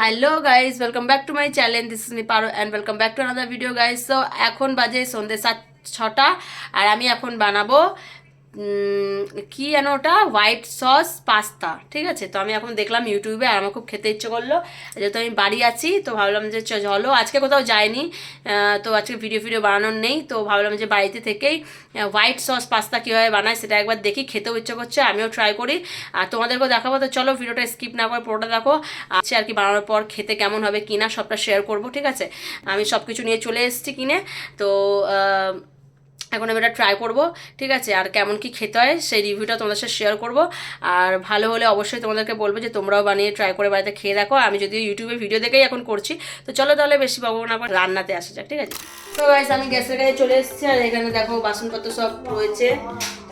Hello guys welcome back to my channel this is me Paro and welcome back to another video guys so এখন বাজে সন্ধ্যে সাত ছটা, আর আমি এখন বানাবো কি যেন ওটা? হোয়াইট সস পাস্তা ঠিক আছে? তো আমি এখন দেখলাম ইউটিউবে আর আমার খুব খেতে ইচ্ছে করল। যেহেতু আমি বাড়ি আছি তো ভাবলাম যে চলো আজকে কোথাও আহ, তো আজকে ভিডিও ভিডিও বানানোর নেই তো ভাবলাম যে বাড়িতে থেকেই হোয়াইট সস পাস্তা কীভাবে বানায় সেটা একবার দেখি খেতেও ইচ্ছে করছে আমিও ট্রাই করি। আর তোমাদেরকেও দেখাবো তো চলো ভিডিওটা স্কিপ না করে পুরোটা দেখো। আছে আর কি বানানোর পর খেতে কেমন হবে কিনা সবটা শেয়ার করব ঠিক আছে? আমি সব কিছু নিয়ে চলে এসেছি কিনে তো এখন আমি এটা ট্রাই করব, ঠিক আছে? আর কেমন কি খেতে হয় সেই রিভিউটা তোমাদের সাথে শেয়ার করব। আর ভালো হলে অবশ্যই তোমাদেরকে বলব যে তোমরাও বানিয়ে ট্রাই করে বাড়িতে খেয়ে দেখো। আমি যদি ইউটিউবে ভিডিও দেখেই এখন করছি। তো চলো তাহলে বেশি পাবো না রান্নাতে আসা যাক, ঠিক আছে? তো গাইস আমি গ্যাসের কাছে চলে এসেছি। আর এখানে দেখো বাসনপত্র সব রয়েছে।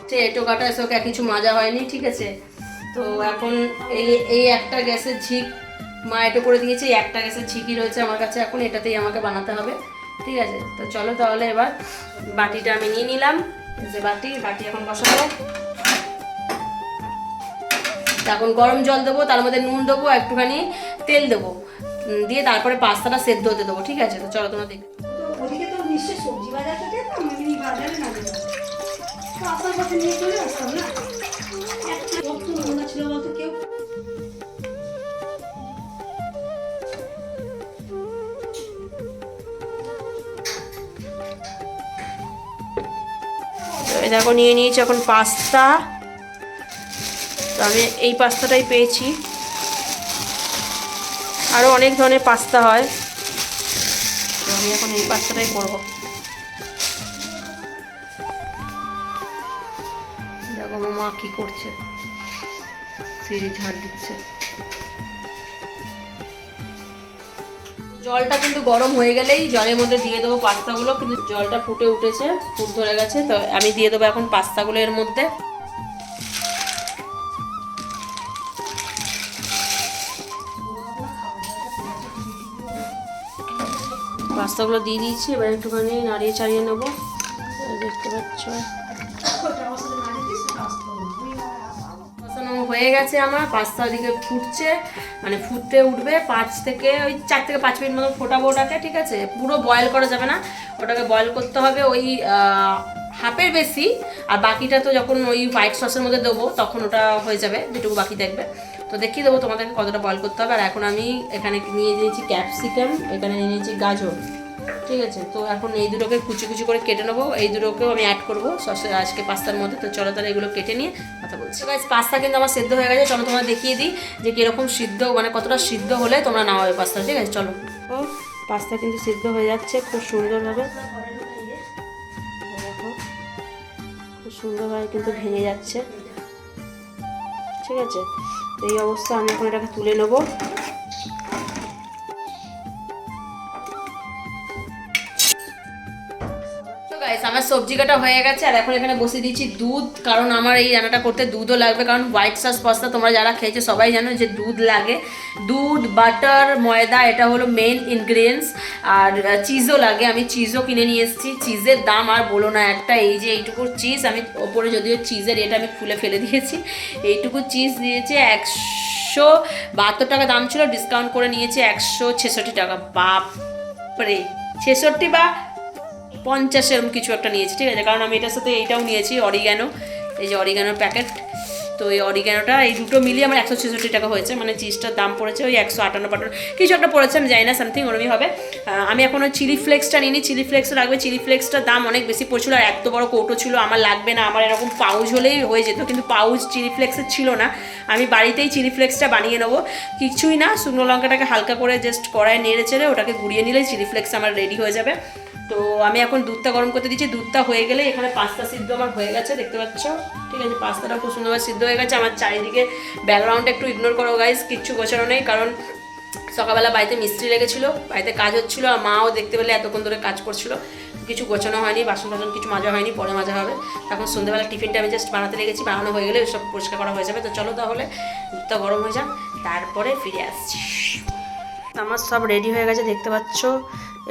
ঠিক এটো কাটা এসব কিছু মাজা হয়নি, ঠিক আছে? তো এখন এই এই একটা গ্যাসের ঝিক মা এটো করে দিয়েছে একটা গ্যাসের ঝিকি রয়েছে আমার কাছে। এখন এটাতেই আমাকে বানাতে হবে। ঠিক আছে তো চলো তাহলে এবার বাটিটা আমি নিয়ে নিলাম যে বাটি বাটি এখন বসাবো এখন গরম জল দেবো তার মধ্যে নুন দেবো একটুখানি তেল দেবো দিয়ে তারপরে পাস্তাটা সেদ্ধ হতে দেবো ঠিক আছে তো চলো তোমরা দেখ ওদিকে তো নিশ্চয় দেখো, নিয়ে নিয়েছি এখন পাস্তা। তো আমি এই পাস্তাটাই পেয়েছি। আরও অনেক ধরনের পাস্তা হয়। তো আমি এখন এই পাস্তাটাই করব। দেখো মা কি করছে। সিঁড়ি ঝাড় দিচ্ছে। জলটা কিন্তু গরম হয়ে গেলেই জলের মধ্যে দিয়ে দেবো পাস্তাগুলো, কিন্তু জলটা ফুটে উঠেছে, ফুট ধরে গেছে, তো আমি দিয়ে দেবো এখন পাস্তাগুলো এর মধ্যে। পাস্তাগুলো দিয়ে দিয়েছি, এবার একটুখানি নাড়িয়ে চাড়িয়ে নেব। দেখতে পাচ্ছ? হয়ে গেছে আমার, পাস্তা ওদিকে ফুটছে। মানে ফুটতে উঠবে পাঁচ থেকে ওই চার থেকে পাঁচ মিনিট মতো ফোটাবো ওটাকে, ঠিক আছে? পুরো বয়েল করা যাবে না। ওটাকে বয়েল করতে হবে ওই হাফের বেশি। আর বাকিটা তো যখন ওই হোয়াইট সসের মধ্যে দেবো, তখন ওটা হয়ে যাবে, যেটুকু বাকি দেখবে। তো দেখিয়ে দেবো তোমাদেরকে কতটা বয়েল করতে হবে। আর এখন আমি এখানে নিয়ে নিয়েছি ক্যাপসিকাম এখানে নিয়ে নিয়েছি গাজর। ঠিক আছে, তো এখন এই দুটোকে কুচি কুচি করে কেটে নেব। এই দুটোকেও আমি অ্যাড করব সসের আজকে পাস্তার মধ্যে। তো চলো তাহলে এগুলো কেটে নিয়ে কথা বলছি। গাইজ পাস্তা কিন্তু আমার সেদ্ধ হয়ে গেছে, চলো তোমরা দেখিয়ে দিই যে কীরকম সিদ্ধ মানে কতটা সিদ্ধ হলে তোমরা নামাবে পাস্তা ঠিক আছে? চলো। ও, পাস্তা কিন্তু সিদ্ধ হয়ে যাচ্ছে, খুব সুন্দরভাবে। খুব সুন্দরভাবে কিন্তু ভেঙে যাচ্ছে। ঠিক আছে এই অবস্থা আমি এখন এটাকে তুলে নেব। আমার সবজি কাটা হয়ে গেছে, আর এখন এখানে বসিয়ে দিচ্ছি দুধ। কারণ আমার এই রান্নাটা করতে দুধও লাগবে, কারণ হোয়াইট সস পাস্তা তোমরা যারা খেয়েছো সবাই জানো যে দুধ লাগে। দুধ বাটার ময়দা, এটা হলো মেন ইনগ্রিডিয়েন্টস আর চিজও লাগে। আমি চিজও কিনে নিয়ে এসেছি। চিজের দাম আর বলো না একটা, এই যে এইটুকু চিজ আমি ওপরে যদিও চিজের এটা আমি খুলে ফেলে দিয়েছি, এইটুকু চিজ দিয়েছে একশো বাহাত্তর টাকা দাম ছিল ডিসকাউন্ট করে নিয়েছে একশো ছেষট্টি টাকা। বাপরে! ছেষট্টি বা পঞ্চাশ এরকম কিছু একটা নিয়েছি, ঠিক আছে? কারণ আমি এটার সাথে এইটাও নিয়েছি অরিগ্যানো এই যে অরিগ্যানোর প্যাকেট তো এই অরিগ্যানোটা এই দুটো মিলিয়ে আমার একশো ছেষট্টি টাকা হয়েছে। মানে চিজটার দাম পড়েছে ওই একশো আটান্ন পাটান্ন কিছু একটা পড়েছে, আমি জানি না সামথিং ওরমই হবে। আমি এখন ওই চিলি ফ্লেক্সটা নিই চিলি ফ্লেক্সটা লাগবে চিলি ফ্লেক্সটার দাম অনেক বেশি পড়ছিল আর এত বড় কৌটো ছিল, আমার লাগবে না। আমার এরকম পাউচ হলেই হয়ে যেত, কিন্তু পাউচ চিলি ফ্লেক্সের ছিল না। আমি বাড়িতেই চিলি ফ্লেক্সটা বানিয়ে নেব। কিছুই না, শুকনো লঙ্কাটাকে হালকা করে জাস্ট কড়ায় নেড়ে চেড়ে ওটাকে গুঁড়িয়ে নিলেই চিলি ফ্লেক্স আমার রেডি হয়ে যাবে। তো আমি এখন দুধটা গরম করতে দিচ্ছি, দুধটা হয়ে গেলে এখানে পাস্তা সিদ্ধ আমার হয়ে গেছে, দেখতে পাচ্ছ? ঠিক আছে পাস্তাটা খুব সুন্দরভাবে সিদ্ধ হয়ে গেছে। আমার চারিদিকে ব্যাকগ্রাউন্ডটা একটু ইগনোর করো গাইজ কিচ্ছু গোছানো নেই, কারণ সকালবেলা বাড়িতে মিস্ত্রি লেগেছিল, বাড়িতে কাজ হচ্ছিল, আর মাও দেখতে পেলে এতক্ষণ ধরে কাজ করছিল। কিছু গোছানো হয়নি বাসন টাসন কিছু মাজা হয়নি, পরে মাজা হবে। তখন সন্ধ্যেবেলা টিফিনটা আমি জাস্ট বানাতে লেগেছি, বানানো হয়ে গেলে সব পরিষ্কার করা হয়ে যাবে। তো চলো তাহলে, দুধটা গরম হয়ে যাক, তারপরে ফিরে আসছি। আমার সব রেডি হয়ে গেছে দেখতে পাচ্ছ?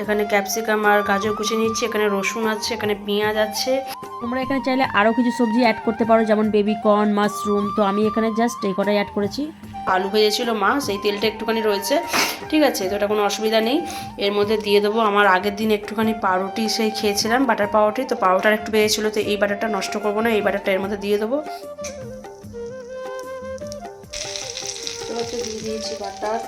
এখানে ক্যাপসিকাম আর গাজর কুচি নিচ্ছি এখানে রসুন আছে এখানে পেঁয়াজ আছে। তোমরা এখানে চাইলে আরও কিছু সবজি অ্যাড করতে পারো যেমন বেবি কর্ন মাশরুম তো আমি এখানে জাস্ট এই কটাই অ্যাড করেছি। আলু ভেজেছিল মা সেই তেলটা একটুখানি রয়েছে। ঠিক আছে তো এটা কোনো অসুবিধা নেই। এর মধ্যে দিয়ে দেবো আমার আগের দিন একটুখানি পাউরুটি সেই খেয়েছিলাম বাটার পাউরুটি। তো পাউডার একটু বেড়েছিল তো এই বাটারটা নষ্ট করব না এই বাটারটা এর মধ্যে দিয়ে দেবো। দিয়ে দিয়েছি বাটার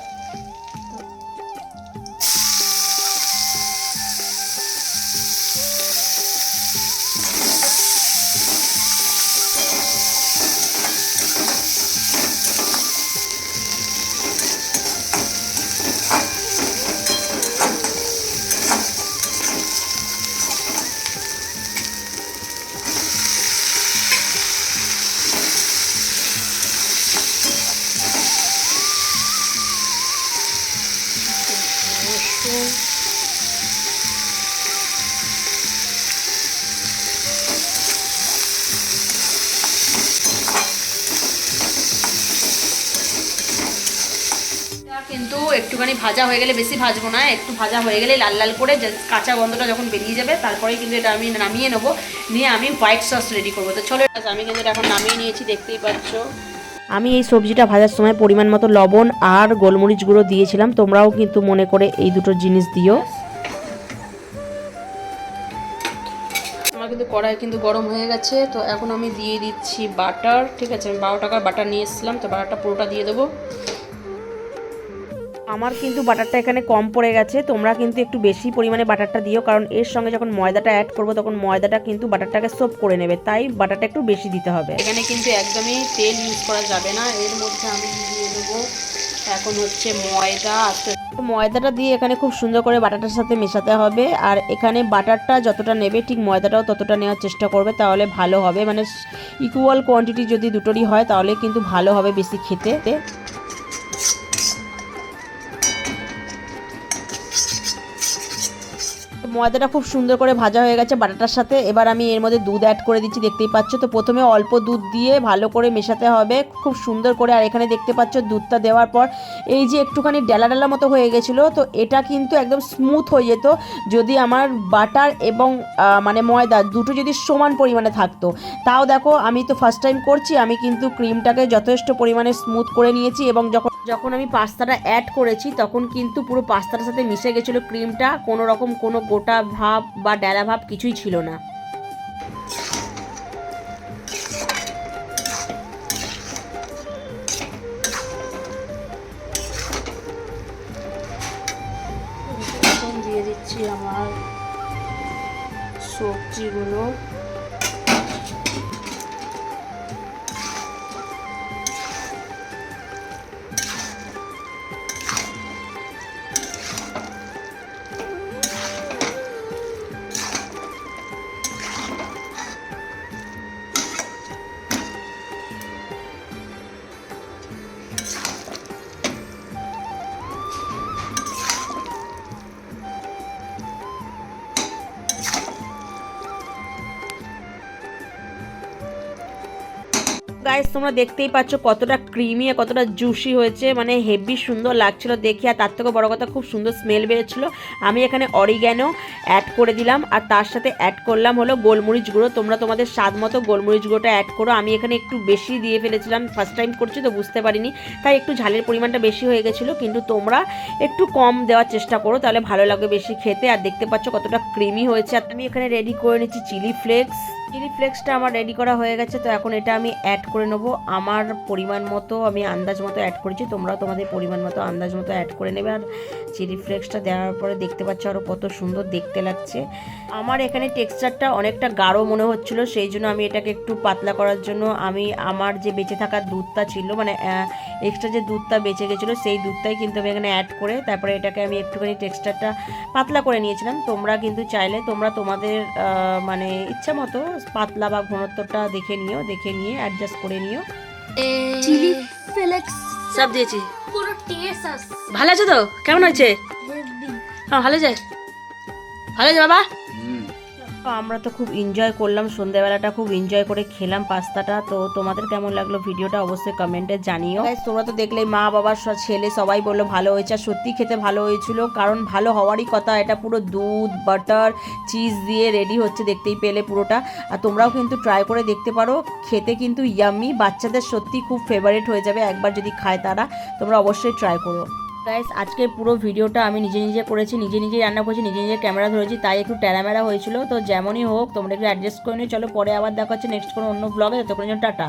কিন্তু একটুখানি ভাজা হয়ে গেলে বেশি ভাজবো না, একটু ভাজা হয়ে গেলে লাল লাল করে কাঁচা গন্ধটা যখন বেরিয়ে যাবে, তারপরেই কিন্তু এটা আমি নামিয়ে নেব, নিয়ে আমি হোয়াইট সস রেডি করব। তো চলো, আমি কিন্তু এটা এখন নামিয়ে নিয়েছি, দেখতেই পাচ্ছ। আমি এই সবজিটা ভাজার সময় পরিমাণ মতো লবণ আর গোলমরিচ গুঁড়ো দিয়েছিলাম। তোমরাও কিন্তু মনে করে এই দুটো জিনিস দিও। আমার কিন্তু কড়াই কিন্তু গরম হয়ে গেছে, তো এখন আমি দিয়ে দিচ্ছি বাটার, ঠিক আছে? আমি বারো টাকার বাটার নিয়ে এসেছিলাম, তো বাটারটা পুরোটা দিয়ে দেবো। আমার কিন্তু বাটারটা এখানে কম পড়ে গেছে তোমরা কিন্তু একটু বেশি পরিমাণে বাটারটা দিও কারণ এর সঙ্গে যখন ময়দাটা অ্যাড করব তখন ময়দাটা কিন্তু বাটারটাকে সোপ করে নেবে তাই বাটারটা একটু বেশি দিতে হবে। এখানে কিন্তু একদমই তেল ইউজ করা যাবে না এর মধ্যে আমি দিয়ে দেবো এখন হচ্ছে ময়দা আস্তে ময়দাটা দিয়ে এখানে খুব সুন্দর করে বাটারটার সাথে মেশাতে হবে আর এখানে বাটারটা যতটা নেবে ঠিক ময়দাটাও ততটা নেওয়ার চেষ্টা করবে তাহলে ভালো হবে মানে ইকুয়াল কোয়ান্টিটি যদি দুটোরই হয় তাহলে কিন্তু ভালো হবে বেশি খেতে। ময়দাটা খুব সুন্দর করে ভাজা হয়ে গেছে বাটাটার সাথে। এবার আমি এর মধ্যে দুধ অ্যাড করে দিচ্ছি, দেখতেই পাচ্ছ। তো প্রথমে অল্প দুধ দিয়ে ভালো করে মেশাতে হবে, খুব সুন্দর করে। আর এখানে দেখতে পাচ্ছ দুধটা দেওয়ার পর, এই যে একটুখানি ডেলা ডেলা মতো হয়ে গেছিল, তো এটা কিন্তু একদম স্মুথ হয়ে যেত যদি আমার বাটার এবং মানে ময়দা দুটো যদি সমান পরিমাণে থাকতো। তাও দেখো, আমি তো ফার্স্ট টাইম করছি, আমি কিন্তু ক্রিমটাকে যথেষ্ট পরিমাণে স্মুথ করে নিয়েছি এবং যখন যখন আমি পাস্তাটা অ্যাড করেছি, তখন কিন্তু পুরো পাস্তাটার সাথে মিশে গেছিল ক্রিমটা কোনো রকম কোনো গোটা ভাব বা ডেলা ভাব কিছুই ছিল না। দিয়ে দিচ্ছি আমার সবজিগুলো। গাইস তোমরা দেখতেই পাচ্ছ কতটা ক্রিমি আর কতটা জুসি হয়েছে। মানে হেভি সুন্দর লাগছিল দেখি আর তার থেকে বড় কথা, খুব সুন্দর স্মেল বেরোচ্ছিল। আমি এখানে অরিগ্যানো অ্যাড করে দিলাম আর তার সাথে অ্যাড করলাম হলো গোলমরিচ গুঁড়ো। তোমরা তোমাদের স্বাদ মতো গোলমরিচ গুঁড়োটা অ্যাড করো। আমি এখানে একটু বেশি দিয়ে ফেলেছিলাম ফার্স্ট টাইম করছি তো বুঝতে পারিনি। তাই একটু ঝালের পরিমাণটা বেশি হয়ে গেছিল, কিন্তু তোমরা একটু কম দেওয়ার চেষ্টা করো, তাহলে ভালো লাগবে বেশি খেতে। আর দেখতে পাচ্ছ কতটা ক্রিমি হয়েছে। আর আমি এখানে রেডি করে নিচ্ছি চিলি ফ্লেক্স চিলি ফ্লেক্সটা আমার রেডি করা হয়ে গেছে, তো এখন এটা আমি অ্যাড করে নেব। আমার পরিমাণ মতো আমি আন্দাজ মতো অ্যাড করেছি। তোমরাও তোমাদের পরিমাণ মতো আন্দাজ মতো অ্যাড করে নেবে। আর চিলি ফ্লেক্সটা দেওয়ার পরে দেখতে পাচ্ছ আরও কত সুন্দর দেখতে লাগছে। আমার এখানে টেক্সচারটা অনেকটা গাঢ় মনে হচ্ছিল, সেই জন্য আমি এটাকে একটু পাতলা করার জন্য আমি আমার যে বেঁচে থাকা দুধটা ছিল মানে এক্সট্রা যে দুধটা বেঁচে গেছিল, সেই দুধটাই কিন্তু আমি এখানে অ্যাড করে তারপরে এটাকে আমি একটুখানি টেক্সচারটা পাতলা করে নিয়েছিলাম। তোমরা কিন্তু চাইলে তোমরা তোমাদের মানে ইচ্ছা মতো পাতলা বা ঘনত্বটা দেখে নিও, দেখে নিয়ে অ্যাডজাস্ট করে নিও। চিলি ফ্লেক্স সব দিয়েছি। পুরো টেস্ট ভালো আছে তো? কেমন হয়েছে? হ্যাঁ ভালো যায়। ভালো আছে বাবা? আমরা তো খুব এনজয় করলাম সন্ধ্যাবেলাটা খুব এনজয় করে খেলাম পাস্তাটা। তো তোমাদের কেমন লাগল ভিডিওটা অবশ্যই কমেন্টে জানিও। তোমরা তো দেখলে মা বাবার স- ছেলে সবাই বলল ভালো হয়েছে, আর সত্যি খেতে ভালো হয়েছিল, কারণ ভালো হওয়ারই কথা, এটা পুরো দুধ বাটার চিজ দিয়ে রেডি হচ্ছে, দেখতেই পেলে পুরোটা। আর তোমরাও কিন্তু ট্রাই করে দেখতে পারো, খেতে কিন্তু ইয়ামি বাচ্চাদের সত্যি খুব ফেভারিট হয়ে যাবে, একবার যদি খায় তারা, তোমরা অবশ্যই ট্রাই করো। গাইস আজকের পুরো ভিডিওটা আমি নিজে নিজে করেছি, নিজে নিজে রান্না করেছি, নিজে নিজে ক্যামেরা ধরেছি, তাই একটু ট্যারামেরা হয়েছিল। তো যেমনই হোক, তোমরা একটু অ্যাডজাস্ট করে নিও। চলো পরে আবার দেখা নেক্সট কোনো অন্য ব্লগে ততক্ষণ টাটা।